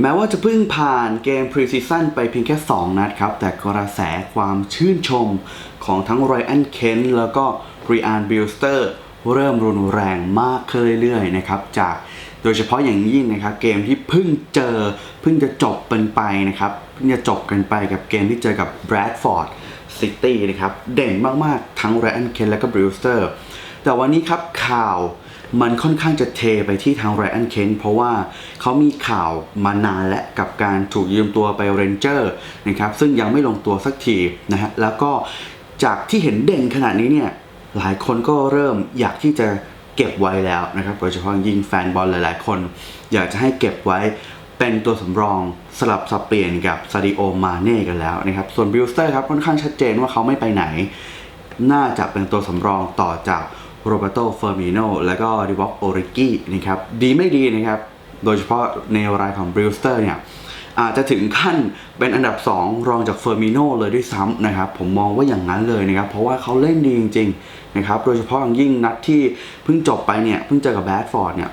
แม้ว่าจะเพิ่งผ่านเกมพรีซีซั่นไปเพียงแค่ 2 นัดครับ แต่กระแสความชื่นชมของทั้งไรอันเคนแล้วก็รีอานบิลสเตอร์เริ่มรุนแรงมากขึ้นเรื่อยๆนะครับจากโดยเฉพาะอย่างยิ่งนะครับเกมที่เพิ่งเจอเพิ่งจะจบเป็นไปนะครับเพิ่งจะจบกันไปกับเกมที่เจอกับแบรดฟอร์ดซิตี้นะครับเด่นมากๆทั้งไรอันเคนและก็บิลสเตอร์แต่วันนี้ครับข่าว มันค่อนข้างจะเทไปที่ทางไรอันเคนเพราะว่าเขามีข่าวมานานและกับการถูกยืมตัวไปเรนเจอร์นะครับซึ่งยังไม่ลงตัวสักทีนะฮะแล้วก็จากที่เห็นเด่นขนาดนี้เนี่ยหลายคนก็เริ่มอยากที่จะเก็บไว้แล้วนะครับโดยเฉพาะยิ่งแฟนบอลหลาย ๆ คน อยากจะให้เก็บไว้เป็นตัวสำรองสลับสับเปลี่ยนกับซาดิโอมาเน่กันแล้วนะครับ ส่วนบิลสเตอร์ครับค่อนข้างชัดเจนว่าเขาไม่ไปไหน น่าจะเป็นตัวสำรองต่อจาก โรเบโตเฟอร์มิโนและก็ดิวอกโอริกี้นะครับดีไม่ดีนะครับ โดยเฉพาะในรายของบริลสเตอร์เนี่ยอาจจะถึงขั้นเป็นอันดับ 2 รองจากเฟอร์มิโนเลยด้วยซ้ำนะครับ ผมมองว่าอย่างนั้นเลยนะครับ เพราะว่าเขาเล่นดีจริงๆนะครับโดยเฉพาะอย่างยิ่งนัดที่เพิ่งจบไปเนี่ยเพิ่งเจอกับแบดฟอร์ดเนี่ย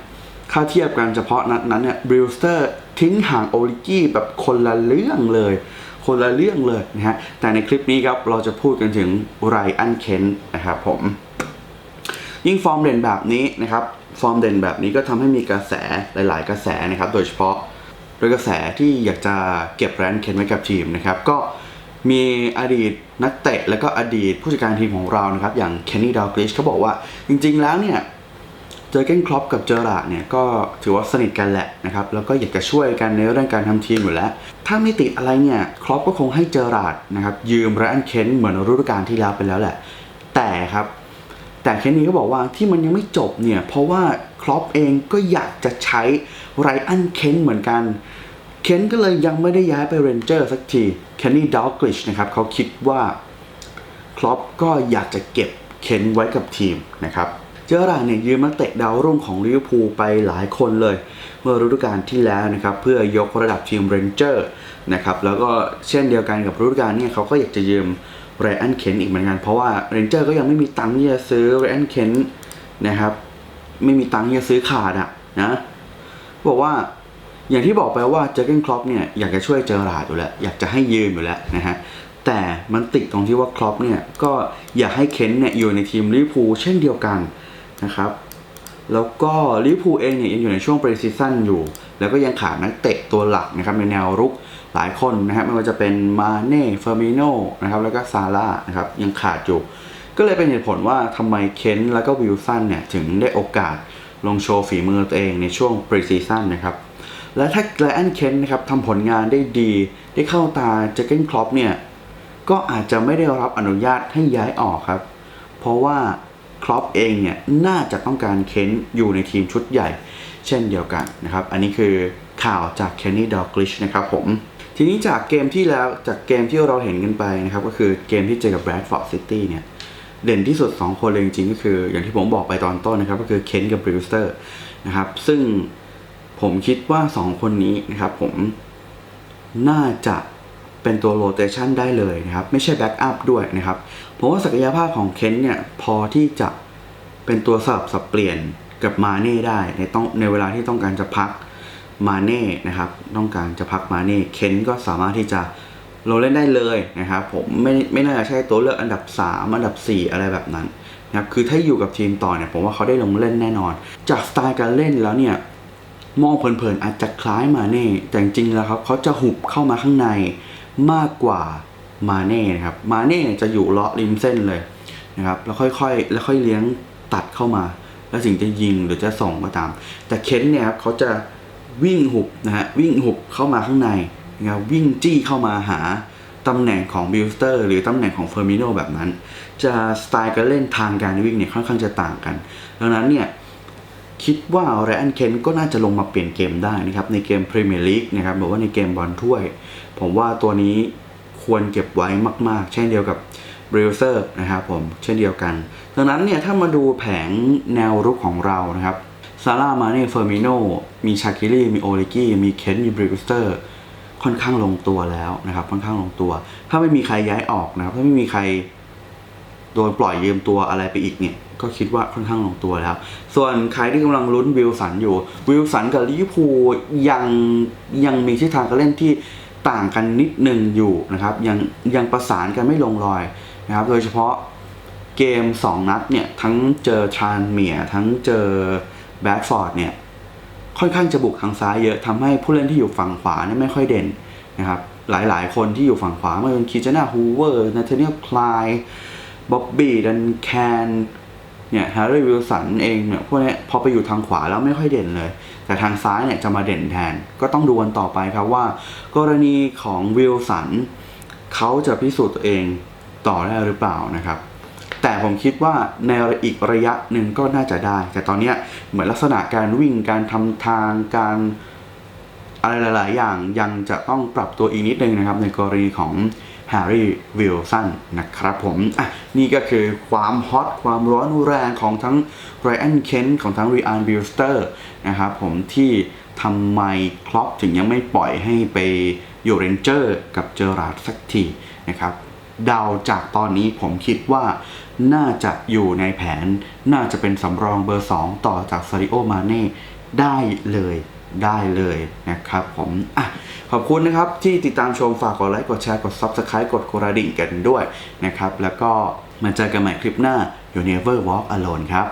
ถ้าเทียบกันเฉพาะนัดนั้นเนี่ยบริลสเตอร์ทิ้งห่างโอลิกี้แบบคนละเรื่องเลย คนละเรื่องเลยนะฮะแต่ในคลิปนี้ครับเราจะพูดกันถึงไรอันเคนนะครับผม ยิ่งฟอร์มเด่นแบบนี้นะครับฟอร์มเด่นแบบนี้ก็ทำให้มีกระแสหลาย ๆ กระแสนะครับ โดยเฉพาะโดยกระแสที่อยากจะเก็บแรนเคนไว้กับทีมนะครับ ก็มีอดีตนักเตะแล้วก็อดีตผู้จัดการทีมของเรานะครับ อย่างเคนนี่ดาวกลิชเขาบอกว่าจริง ๆ แล้วเนี่ยเจอเก้นครอปกับเจอราร์ดเนี่ยก็ถือว่าสนิทกันแหละนะครับ แล้วก็อยากจะช่วยกันในเรื่องการทำทีมอยู่แล้ว ถ้าไม่ติดอะไรเนี่ยครอปก็คงให้เจอราร์ดนะครับยืมไรนเคนเหมือนฤดูกาลที่แล้วไปแล้วแหละ แต่ครับ แต่เคนนี่ก็บอกว่าที่มันยังไม่จบเนี่ย เพราะว่าครอปเองก็อยากจะใช้ไรอันเคนเหมือนกันเคนก็เลยยังไม่ได้ย้ายไปเรนเจอร์สักทีเคนนี่ดาวกลิชนะครับเขาคิดว่าครอปก็อยากจะเก็บเคนไว้กับทีมนะครับเจอราร์ดเนี่ยยืมนักเตะดาวรุ่งของลิเวอร์พูลไปหลายคนเลย เมื่อฤดูกาลที่แล้วนะครับเพื่อยกระดับทีมเรนเจอร์นะครับแล้วก็เช่นเดียวกันกับฤดูกาลเนี่ยเขาก็อยากจะยืม ไรอันเคนอีกเหมือนกัน เพราะว่าเรนเจอร์ก็ยังไม่มีตังค์ที่จะซื้อไรอันเคนนะครับ ไม่มีตังค์ที่จะซื้อขาดอะนะบอกว่าอย่างที่บอกไปว่าเจอร์เกนครอปเนี่ยอยากจะช่วยเจอราดอยู่แล้วอยากจะให้ยืมอยู่แล้วนะฮะแต่มันติดตรงที่ว่าครอปเนี่ยก็อยากให้เคนเนี่ยอยู่ในทีมลิเวอร์พูลเช่นเดียวกันนะครับแล้วก็ลิเวอร์พูลเองเนี่ยยังอยู่ในช่วงปรีซีซั่นอยู่ แล้วก็ยังขาดนักเตะตัวหลักนะครับในแนวรุก หลายคนนะครับไม่ว่าจะเป็นมาเน่เฟอร์มิโนนะครับแล้วก็ซาร่านะครับยังขาดอยู่ ก็เลยเป็นเหตุผลว่าทำไมเคนแล้วก็วิลสันเนี่ยถึงได้โอกาสลงโชว์ฝีมือตัวเองในช่วงปรีซีซั่นนะครับและถ้าไลอันเคนนะครับทำผลงานได้ดี ได้เข้าตาเจเกนครอปเนี่ยก็อาจจะไม่ได้รับอนุญาตให้ย้ายออกครับ เพราะว่าครอปเองเนี่ยน่าจะต้องการเคนอยู่ในทีมชุดใหญ่ เช่นเดียวกันนะครับ อันนี้คือข่าวจากเคนนี่ดอกลิชนะครับผม ทีนี้จากเกมที่แล้วจากเกมที่เราเห็นกันไปนะครับก็คือเกมที่เจอกับแบรดฟอร์ดซิตี้เนี่ยเด่นที่สุด 2 คนเลยจริงๆก็คือ อย่างที่ผมบอกไปตอนต้นนะครับก็คือเคนกับบริวสเตอร์นะครับซึ่งผมคิดว่า 2 คนนี้นะครับผมน่าจะเป็นตัวโรเตชันได้เลยนะครับ ไม่ใช่แบ็กอัพด้วยนะครับเพราะว่าศักยภาพของเคนเนี่ยพอที่จะเป็นตัวสลับสับเปลี่ยนกับมาเน่ได้ในต้องในเวลาที่ต้องการจะพัก มาเน่นะครับต้องการจะพักมาเน่เคนก็สามารถที่จะลงเล่นได้เลยนะครับผมไม่ไม่น่าจะใช่ตัวเลือกอันดับ 3 อันดับ 4 อะไรแบบนั้นนะครับคือถ้าอยู่กับทีมต่อเนี่ยผมว่าเขาได้ลงเล่นแน่นอน จากสไตล์การเล่นแล้วเนี่ยมองเผินๆอาจจะคล้ายมาเน่แต่จริงๆแล้วครับเขาจะหุบเข้ามาข้างในมากกว่ามาเน่นะครับมาเน่จะอยู่เลาะริมเส้นเลยนะครับแล้วค่อยๆ แล้วค่อยเลี้ยงตัดเข้ามา แล้วถึงจะยิงหรือจะส่งก็ตาม แต่เคนเนี่ยครับเขาจะ วิ่งหุบนะฮะวิ่งหุบเข้ามาข้างในนะครับวิ่งจี้เข้ามาหาตำแหน่งของบิลสเตอร์หรือตำแหน่งของเฟอร์มิโนแบบนั้น จะสไตล์การเล่นทางการวิ่งเนี่ยค่อนข้างจะต่างกัน ดังนั้นเนี่ยคิดว่าไรอันเคนก็น่าจะลงมาเปลี่ยนเกมได้นะครับในเกมพรีเมียร์ลีกนะครับหรือว่าในเกมบอลถ้วย ผมว่าตัวนี้ควรเก็บไว้มาก ๆ เช่นเดียวกับบริวเซอร์นะครับผมเช่นเดียวกันดังนั้นเนี่ยถ้ามาดูแผงแนวรุกของเรานะครับ ซาร่ามาเน่เฟอร์มิโนมีชาคิลี่มีโอลิกี้มีเคนมีบริวเซอร์ค่อนข้างลงตัวแล้วนะครับ ค่อนข้างลงตัว ถ้าไม่มีใครย้ายออกนะครับ ถ้าไม่มีใครโดนปล่อยยืมตัวอะไรไปอีกเนี่ยก็คิดว่าค่อนข้างลงตัวแล้ว ส่วนใครที่กำลังลุ้นวิลสันอยู่วิลสันกับลิเวอร์พูลยังยังมีทิศทางการเล่นที่ต่างกันนิดนึงอยู่นะครับยังยังประสานกันไม่ลงรอยนะครับ โดยเฉพาะเกม 2 นัดเนี่ยทั้งเจอทรานเมียทั้งเจอ แบดฟอร์ดเนี่ยค่อนข้างจะบุกทางซ้ายเยอะทำให้ผู้เล่นที่อยู่ฝั่งขวาเนี่ยไม่ค่อยเด่นนะครับหลายๆ คนที่อยู่ฝั่งขวาไม่ว่าจะเป็นคิจนาฮูเวอร์นาธเนียลคลายบ๊อบบี้ดันแคนเนี่ยแฮร์รี่วิลสันเองเนี่ยพวกนี้พอไปอยู่ทางขวาแล้วไม่ค่อยเด่นเลย แต่ทางซ้ายเนี่ยจะมาเด่นแทน ก็ต้องดูกันต่อไปครับว่า กรณีของวิลสันเขาจะพิสูจน์ตัวเองต่อได้หรือเปล่านะครับ แต่ผมคิดว่าในอีกระยะหนึ่งก็น่าจะได้ แต่ตอนเนี้ยเหมือนลักษณะการวิ่งการทำทางการอะไรหลาย ๆ อย่างยังจะต้องปรับตัวอีกนิดนึงนะครับ ในกรณีของแฮร์รี่วิลสันนะครับผมอะนี่ก็คือความฮอตความร้อนแรงของทั้งไรอันเคนของทั้งรีอานบิลสเตอร์นะครับผมที่ทำไมคล็อปถึงยังไม่ปล่อยให้ไปอยู่เรนเจอร์กับเจอราร์ดสักทีนะครับเดาจากตอนนี้ผมคิดว่า น่าจะอยู่ในแผน น่าจะเป็นสำรองเบอร์ 2 ต่อจากซาริโอมาเน่ได้เลยได้เลยนะครับผมอะขอบคุณนะครับ ที่ติดตามชมฝากกดไลค์ กดแชร์ กด Subscribe กดกระดิ่งกันด้วยนะครับ แล้วก็มาเจอกันใหม่คลิปหน้า You Never Walk Alone ครับ